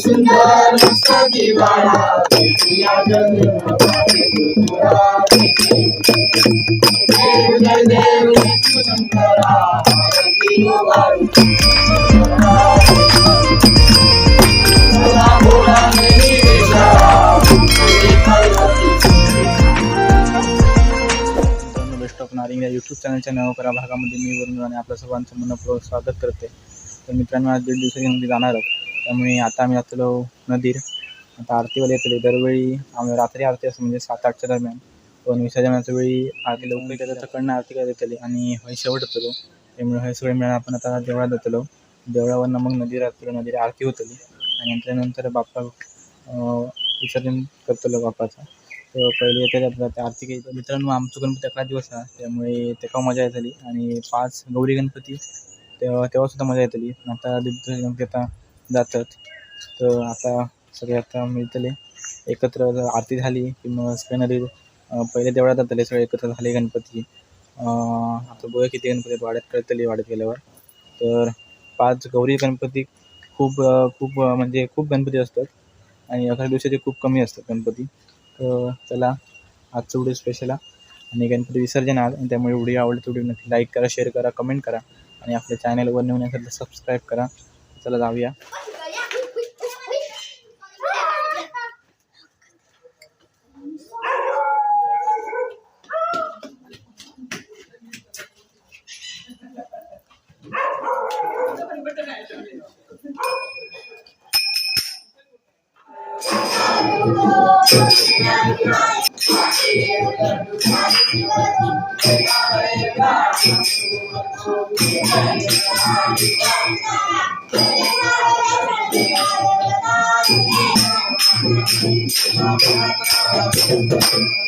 सुंदर दिवाळा तुझ्या देव जय देव शंकरा यूट्यूब चॅनलच्या नवकरा भागामध्ये मी वरून आणि आपल्या सर्वांचं मनपूर्वक स्वागत करते. तर मित्रांनो आज दीड दिवसाची नदी जाणार आहोत त्यामुळे आता आम्ही जातलो नदीर आता आरतीवर येतले दरवेळी आम्ही रात्री आरती असते म्हणजे सात आठच्या दरम्यान. पण विसर्जनाच्या वेळी आरती लवकर येतात तिकडनं आरती करत येतली आणि हय शेवट होतलो. त्यामुळे हय सगळे मिळून आपण आता देवळात जातलो. देवळावरनं मग नदीर जातलो नदीर आरती होतली. आणि त्यानंतर बाप्पा विसर्जन करतलो बाप्पाचं. पहिले येते त्या आरती काही मित्रांनो आमचं गणपती अकरा दिवस हा त्यामुळे तेका मजा येतली आणि पाच गौरी गणपती तेव्हा सुद्धा मजा येतली आता दीड गणपती आता जातात. तर आता सगळे आता मिळतले. एकत्र आरती झाली की मग स्पेनरी पहिले देवळात जातले सगळे एकत्र झाले गणपती. आता बघा किती गणपती वाड्यात कळतले वाड्यात गेल्यावर. तर पाच गौरी गणपती खूप खूप म्हणजे खूप गणपती असतात. आणि अकरा दिवसाचे खूप कमी असतात गणपती. तर चला आजचं व्हिडिओ स्पेशल आहे. आणि गणपती विसर्जन आज आणि त्यामुळे व्हिडिओ आवडला व्हिडिओ नक्की लाईक करा शेअर करा कमेंट करा. आणि आपल्या चॅनलवर नवीन असेल तर सबस्क्राईब करा. चला जाऊया. तर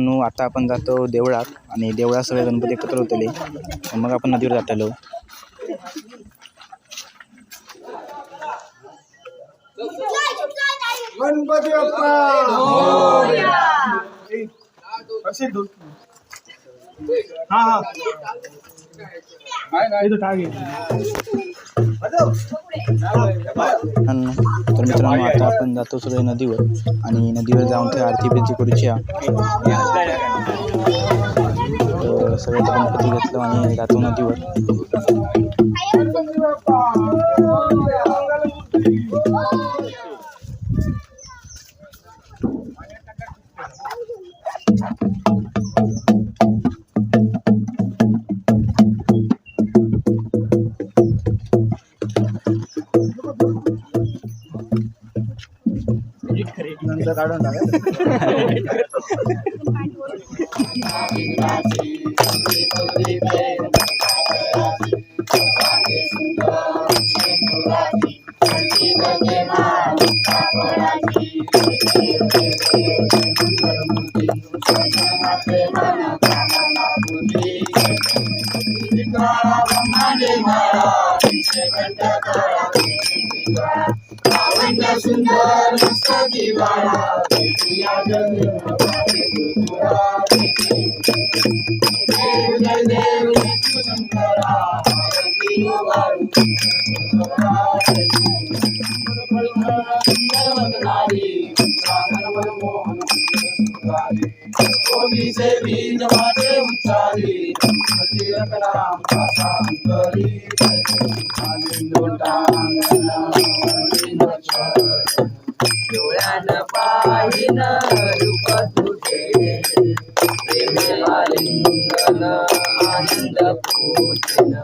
मित्रांनो आता आपण जातो देवळात आणि देवळात सगळे गणपती एकत्र होतले. मग आपण नदीवर जातलो गणपती बाप्पा! हा हा. तर मित्रांनो आता आपण जातो सगळे नदीवर आणि नदीवर जाऊन ते आरती बिरती करूच्या आहे. गणपती घेतलं आणि जातो नदीवर Happy birthday बीज माझे उच्चारी तीर्थराम कासांतरी डोळ्यानं पाहिन रूप तुझे प्रेमेला लिंगन आनंद पूजन.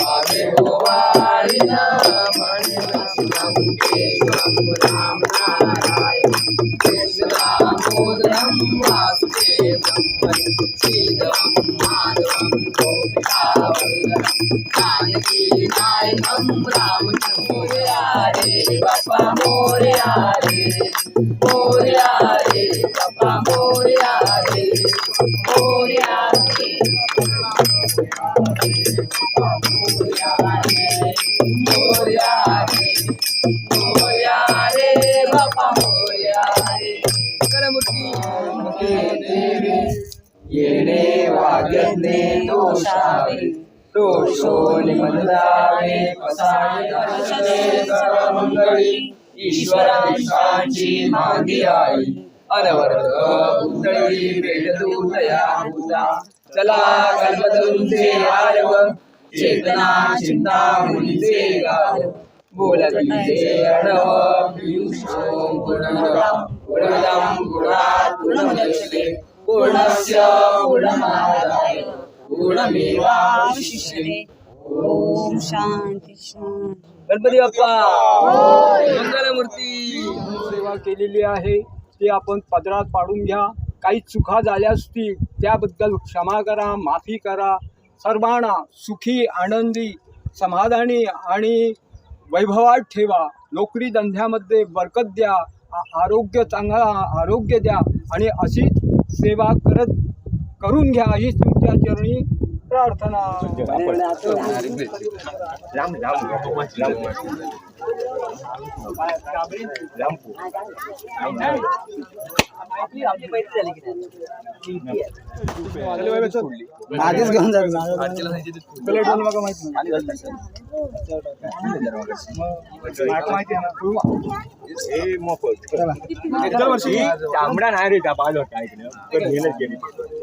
पावे गोवाळीन हो म्हणेन शिवंके स्वाम राम नारायण. कृष्णामोदरं वासुदेवं श्रीधरं माधवं गोपिकावल्लभं जानकी नायकं रामचंद्र रे बापा मोरया रे मोरया रे बापा मोरया रे रे मोरया रे रे रे येणे वागणे दोषावे दोषोनि मददावे पसाय सर्वमंगळी। ईश्वरा विश्वांची मागी आई. अनवरत पुतळी भेट दूतया भूता चला कल्पतरुंचे आरव. चेतना चिंता मुलीचे गाव. बोलतीचे अणव पियुषो ओम शांती शांती. गणपती बाप्पा! मंगलमूर्ती! सेवा केलेली आहे. ते आपण पदरात पाडून घ्या. काही चुका झाल्या असतील त्याबद्दल क्षमा करा माफी करा. सर्वांना सुखी आनंदी समाधानी आणि वैभवात ठेवा. नोकरी धंद्यामध्ये बरकत द्या. आरोग्य चांगला आरोग्य द्या. आणि अशीच सेवा करत करून घ्या. हीच तुमच्या चरणी प्रार्थना आधीच घेऊन प्लेट मला का माहीत नाही माहिती आहे ना तू गेल्या वर्षी तांबडा नाही रे का पाहिलं होता ऐकलं तर गेलं.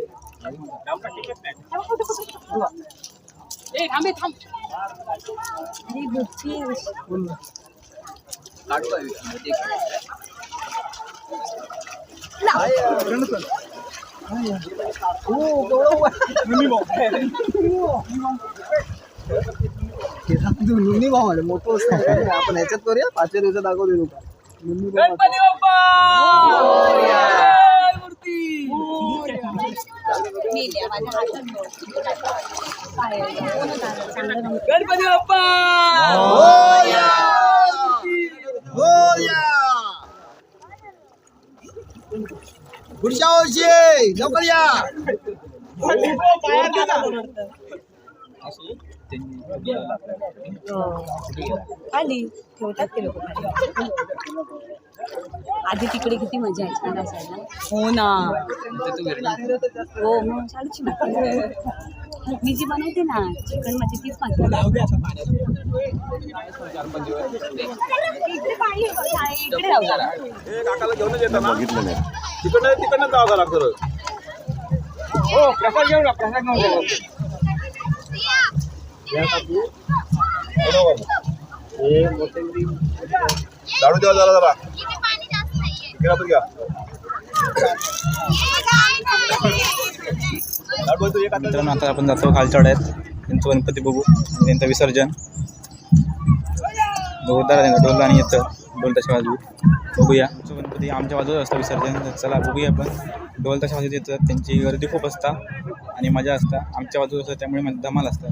नुनी भाऊ आले मोठं असतं आपण ह्याच्यात करूया पाचव्या दिवसात दाखवतो लोक नुनी भाऊ गणपती बाप्पा! पुढच्या वर्षी लवकर या! खाली. ठेवतात ते लोक आधी तिकडे किती मजा असायला हो ना. हो मग छानची ना मी जी बनवते ना चिकनमध्ये तीच माझी इकडे जरा. तिकडनं तिकडनं जावं लागतं हो प्रसाद प्रसाद घेऊन द्या जरा. जरा घ्या. पण मित्रांनो आता आपण जातो खालच्या वाड्यात त्यांचं गणपती बघू. त्यांचं विसर्जन. जोरदार आहे त्यांचा डोल आणि येतं डोल तशा बाजू बघूया. आमचं गणपती आमच्या बाजूला असतं विसर्जन. चला बघूया आपण. डोल तशा बाजूला येतं त्यांची गर्दी खूप असता. आणि मजा असता. आमच्या बाजूला असतं त्यामुळे म्हणजे धमाल असतात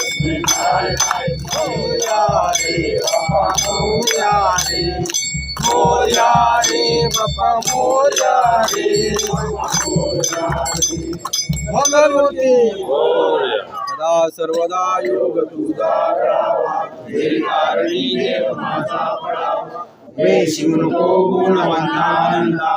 मोर्या रे बाप्पा मोर्या रे मंगलमूर्ती सदा सर्वदा योग तुझा कारणी देव माझा पडावा वेशी नको गुणवंतानंदा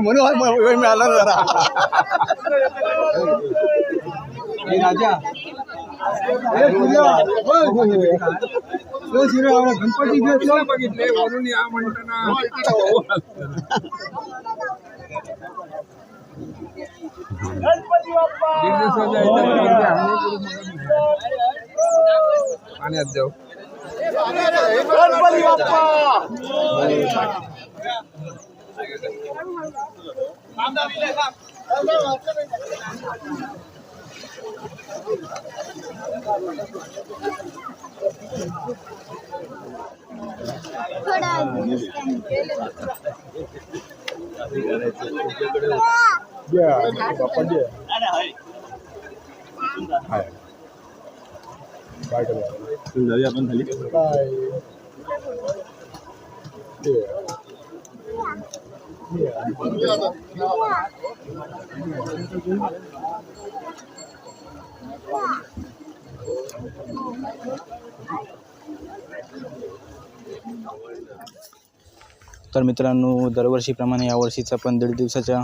म्हणून वेळ मिळाला ना जरा राजा गणपती बघितले वरून या म्हणताना दीड दिवसाच्या ह्याच्यात म्हणजे आम्ही करू शकत नाही. पाण्यात जाऊ गणपती बाप्पा तर मित्रांनो दरवर्षीप्रमाणे यावर्षीचा पण दीड दिवसाच्या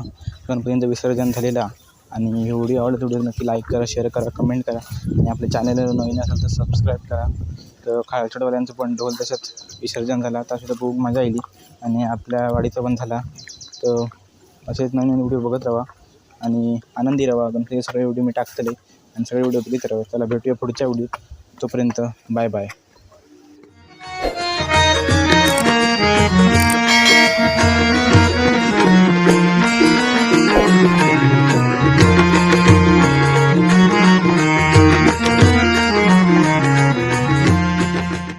गणपतींचं विसर्जन झालेला आणि ही व्हिडिओ आवडत व्हिडिओ नक्की लाईक करा शेअर करा कमेंट करा. आणि आपल्या चॅनल नवीन असेल तर सबस्क्राईब करा. तर खालचडवाल्यांचं पण ढोल तसंच विसर्जन झाला. त्यासुद्धा खूप मजा येईल आणि आपल्या वाडीचा पण झाला. तर असेच नवीन नवीन व्हिडिओ बघत राहा. आणि आनंदी राहा. गणपती सगळे व्हिडिओ मी टाकतले आणि सगळे व्हिडिओ बघित त्याला भेटूया पुढच्या व्हिडिओ तोपर्यंत बाय बाय